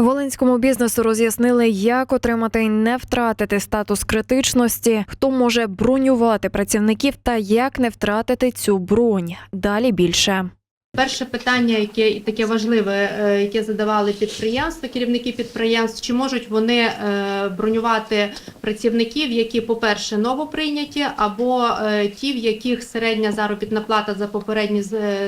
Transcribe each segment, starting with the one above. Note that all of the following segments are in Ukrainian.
Волинському бізнесу роз'яснили, як отримати і не втратити статус критичності, хто може бронювати працівників та як не втратити цю бронь. Далі більше. Перше питання, яке і таке важливе, е, яке задавали підприємства, керівники підприємств, чи можуть вони е, бронювати працівників, які, по-перше, новоприйняті, або е, ті, в яких середня заробітна плата за попередній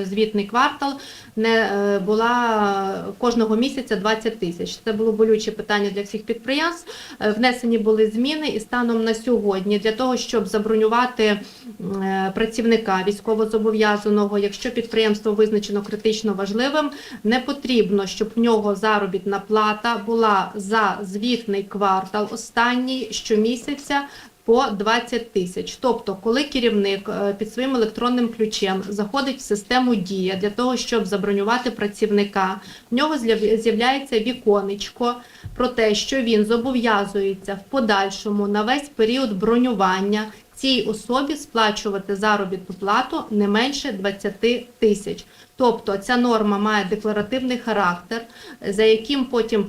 звітний квартал не була кожного місяця 20 тисяч. Це було болюче питання для всіх підприємств. Внесені були зміни, і станом на сьогодні для того, щоб забронювати працівника військовозобов'язаного, якщо підприємство визначено критично важливим, не потрібно, щоб в нього заробітна плата була за звітний квартал останній щомісяця. По 20 тисяч. Тобто, коли керівник е, під своїм електронним ключем заходить в систему Дія для того, щоб забронювати працівника, в нього з'яв- з'являється віконечко про те, що він зобов'язується в подальшому на весь період бронювання цій особі сплачувати заробітну плату не менше 20 тисяч. Тобто ця норма має декларативний характер, за яким потім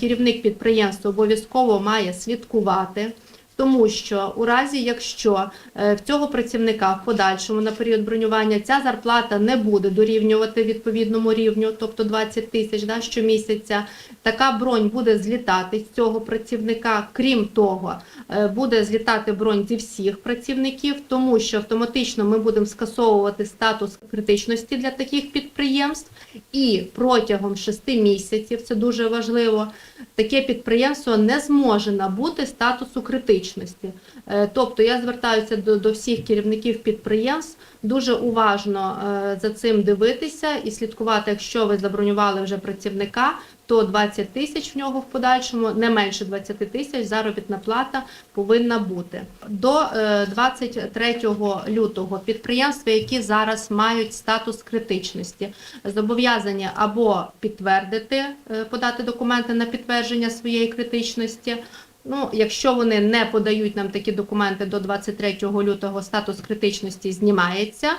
керівник підприємства обов'язково має слідкувати. Тому що у разі, якщо е, в цього працівника в подальшому на період бронювання ця зарплата не буде дорівнювати відповідному рівню, тобто 20 тисяч да, щомісяця, така бронь буде злітати з цього працівника. Крім того, е, буде злітати бронь зі всіх працівників, тому що автоматично ми будемо скасовувати статус критичності для таких підприємств, і протягом 6 місяців, це дуже важливо, таке підприємство не зможе набути статусу критичності. Е, Тобто я звертаюся до, до всіх керівників підприємств дуже уважно е, за цим дивитися і слідкувати, якщо ви забронювали вже працівника, то 20 тисяч в нього в подальшому, не менше 20 тисяч заробітна плата повинна бути. До е, 23 лютого підприємства, які зараз мають статус критичності, зобов'язані або підтвердити, е, подати документи на підтвердження своєї критичності. Ну, якщо вони не подають нам такі документи до 23 лютого, статус критичності знімається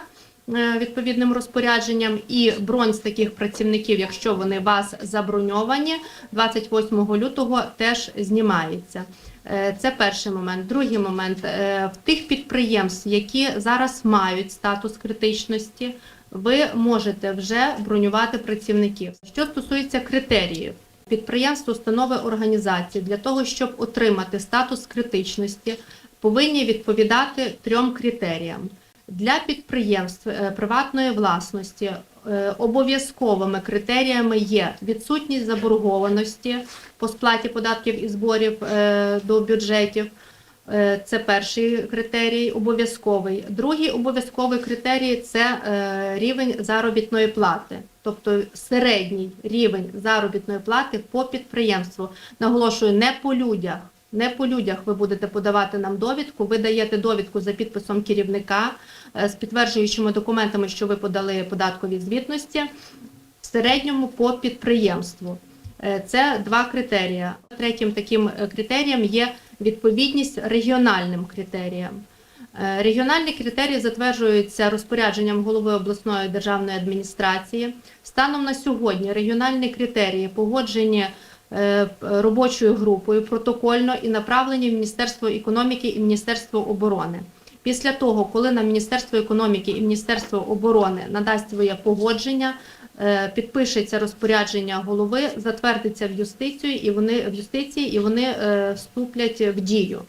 е, відповідним розпорядженням, і бронь з таких працівників, якщо вони вас заброньовані, 28 лютого теж знімається. Е, Це перший момент. Другий момент Е, в тих підприємств, які зараз мають статус критичності, ви можете вже бронювати працівників. Що стосується критеріїв. Підприємство, установи організації для того, щоб отримати статус критичності, повинні відповідати трьом критеріям. Для підприємств е, приватної власності е, обов'язковими критеріями є відсутність заборгованості по сплаті податків і зборів е, до бюджетів. Е, Це перший критерій обов'язковий. Другий обов'язковий критерій це е, рівень заробітної плати, тобто середній рівень заробітної плати по підприємству. Наголошую, не по людях. Не по людях ви будете подавати нам довідку. Ви даєте довідку за підписом керівника е, з підтверджуючими документами, що ви подали податкові звітності. В середньому по підприємству. Е, Це два критерії. Третім таким е, критерієм є відповідність регіональним критеріям. Е, Регіональні критерії затверджуються розпорядженням голови обласної державної адміністрації. Станом на сьогодні регіональні критерії погоджені робочою групою протокольно і направлені в Міністерство економіки і Міністерство оборони. Після того, коли нам Міністерство економіки і Міністерство оборони надасть своє погодження, підпишеться розпорядження голови, затвердиться в юстицію і вони в юстиції і вони е, вступлять в дію.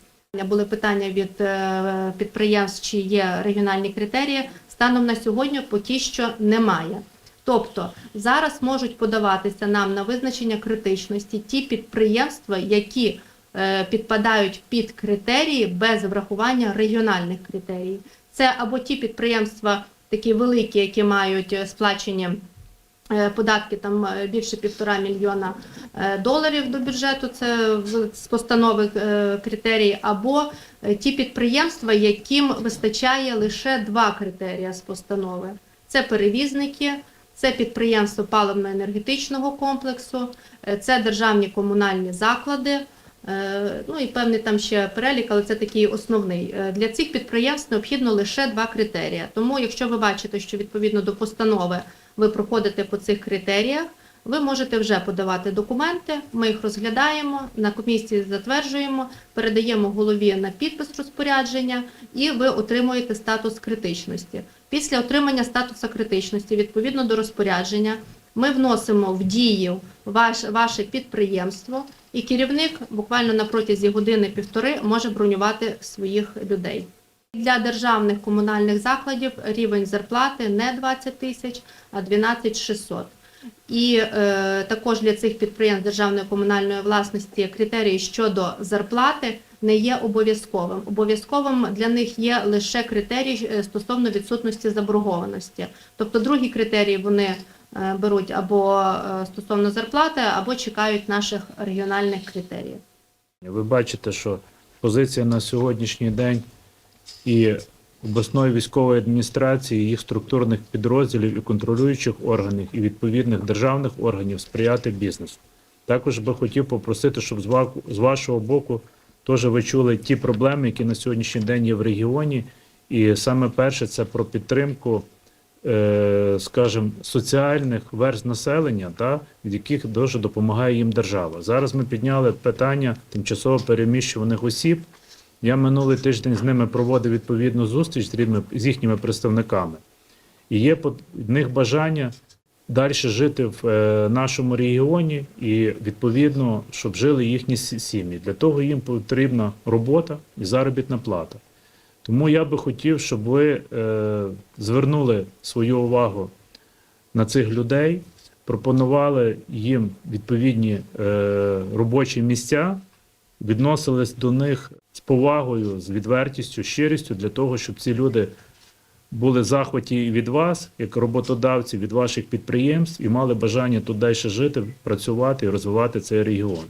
Були питання від е, підприємств, чи є регіональні критерії. Станом на сьогодні поки що немає. Тобто зараз можуть подаватися нам на визначення критичності ті підприємства, які е, підпадають під критерії без врахування регіональних критерій. Це або ті підприємства, такі великі, які мають е, сплачені е, податки там е, більше півтора мільйона е, доларів до бюджету. Це з постанови е, критерії, або е, ті підприємства, яким вистачає лише два критерії з постанови: це перевізники. Це підприємство паливно-енергетичного комплексу, е, це державні комунальні заклади, е, ну і певний там ще перелік, але це такий основний. Е, Для цих підприємств необхідно лише два критерії. Тому, якщо ви бачите, що відповідно до постанови ви проходите по цих критеріях, ви можете вже подавати документи. Ми їх розглядаємо, на комісії затверджуємо, передаємо голові на підпис розпорядження, і ви отримуєте статус критичності. Після отримання статусу критичності, відповідно до розпорядження, ми вносимо в дію ваш, ваше підприємство, і керівник буквально на протязі години-півтори може бронювати своїх людей. Для державних комунальних закладів рівень зарплати не 20 тисяч, а 12 600. І е, також для цих підприємств державної комунальної власності критерії щодо зарплати не є обов'язковим. Обов'язковим для них є лише критерій е, стосовно відсутності заборгованості. Тобто другі критерії вони е, беруть або е, стосовно зарплати, або чекають наших регіональних критеріїв. Ви бачите, що позиція на сьогоднішній день і обласної військової адміністрації, їх структурних підрозділів і контролюючих органів, і відповідних державних органів сприяти бізнесу. Також би хотів попросити, щоб з ва- з вашого боку теж ви чули ті проблеми, які на сьогоднішній день є в регіоні. І саме перше це про підтримку, е, скажімо, соціальних верст населення, та, від яких дуже допомагає їм держава. Зараз ми підняли питання тимчасово переміщуваних осіб. Я минулий тиждень з ними проводив відповідну зустріч з, їхніми представниками. І є в них бажання далі жити в е, нашому регіоні і відповідно, щоб жили їхні сім'ї. Для того їм потрібна робота і заробітна плата. Тому я би хотів, щоб ви е, звернули свою увагу на цих людей, пропонували їм відповідні е, робочі місця, відносились до них повагою, з відвертістю, щирістю для того, щоб ці люди були захваті від вас, як роботодавців, від ваших підприємств, і мали бажання тут далі жити, працювати і розвивати цей регіон.